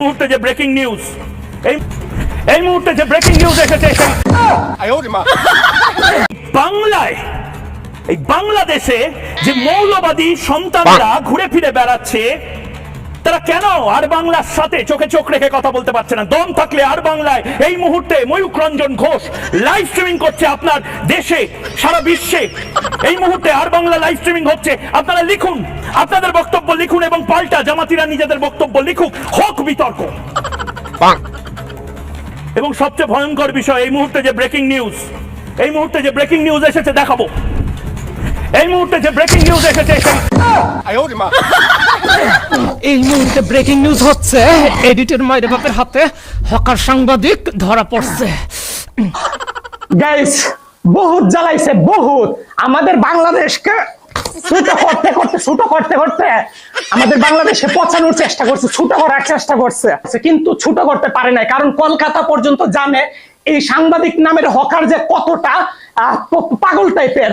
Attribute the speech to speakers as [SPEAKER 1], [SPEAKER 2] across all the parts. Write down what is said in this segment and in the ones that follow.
[SPEAKER 1] মুহূর্তে যে breaking news এই এই মুহূর্তে যে ব্রেকিং নিউজ এসেছে বাংলায় এই বাংলাদেশে যে মৌলবাদী সন্তানরা ঘুরে ফিরে বেড়াচ্ছে তারা কেন আর বাংলার সাথে চোখে চোখ রেখে কথা বলতে পারছে না? দম থাকলে আর বাংলায় এই মুহূর্তে ময়ূক রঞ্জন ঘোষ লাইভ স্ট্রিমিং করছে আপনার দেশে, সারা বিশ্বে। এই মুহূর্তে আর বাংলা লাইভ স্ট্রিমিং হচ্ছে। আপনারা লিখুন, আপনাদের বক্তব্য লিখুন এবং পাল্টা জামাতিরা নিজেদের বক্তব্য লিখুক। হোক বিতর্ক। এবং সবচেয়ে ভয়ঙ্কর বিষয়, এই মুহূর্তে যে ব্রেকিং নিউজ এই মুহূর্তে যে ব্রেকিং নিউজ এসেছে, দেখাবো। এই মুহূর্তে যে ব্রেকিং নিউজ এসেছে
[SPEAKER 2] এই মুহূর্তে ব্রেকিং নিউজ হচ্ছে এডিটর মায়ের বাপের হাতে হকার সাংবাদিক ধরা পড়ছে।
[SPEAKER 3] গাইস বহুত জ্বালাইছে বহুত। আমাদের বাংলাদেশকে করতে করতে করতে করতে আমাদের বাংলাদেশে পচানোর চেষ্টা করছে ছোট করার চেষ্টা করছে। কিন্তু ছোট করতে পারে নাই কারণ কলকাতা পর্যন্ত জানে এই সাংবাদিক নামের হকার যে কতটা পাগল টাইপের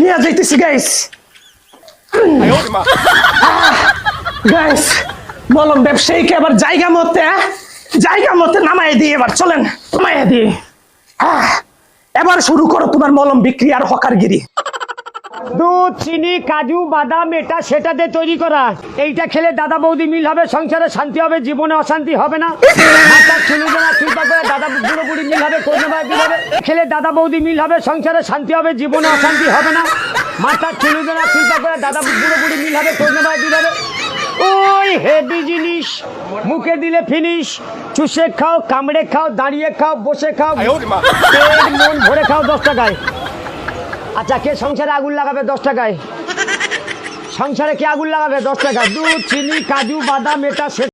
[SPEAKER 3] নিয়ে যাইতেছি গাইস গাইস বললাম ব্যবসায়ীকে আবার জায়গা মতে জায়গা মতে নামাই দিয়ে এবার চলেন নামাই দিয়ে হ্যাঁ এবার শুরু করো তোমার মলম বিক্রি আর হকারগিরি।
[SPEAKER 4] দুধ চিনি কাজু বাদাম এটা সেটা দিয়ে তৈরি করা। এইটা খেলে দাদা বৌদি মিল হবে সংসারে শান্তি হবে জীবনে অশান্তি হবে না। খেলে দাদা বৌদি মিল হবে সংসারে শান্তি হবে জীবনে অশান্তি হবে না। মাথার চুলুদেরা চিন্তা করে দাদা বুড়ো বুড়ি মিল হবে হবে ওই হেভি জিনিস মুখে দিলে ফিনিশ চুষে খাও কামড়ে খাও দাঁড়িয়ে খাও বসে খাও। মন ভরে খাও দশ টাকায়। আচ্ছা কে সংসারে আগুন লাগাবে দশ টাকায়? সংসারে কে আগুন লাগাবে দশ টাকা দুধ চিনি কাজু বাদাম এটা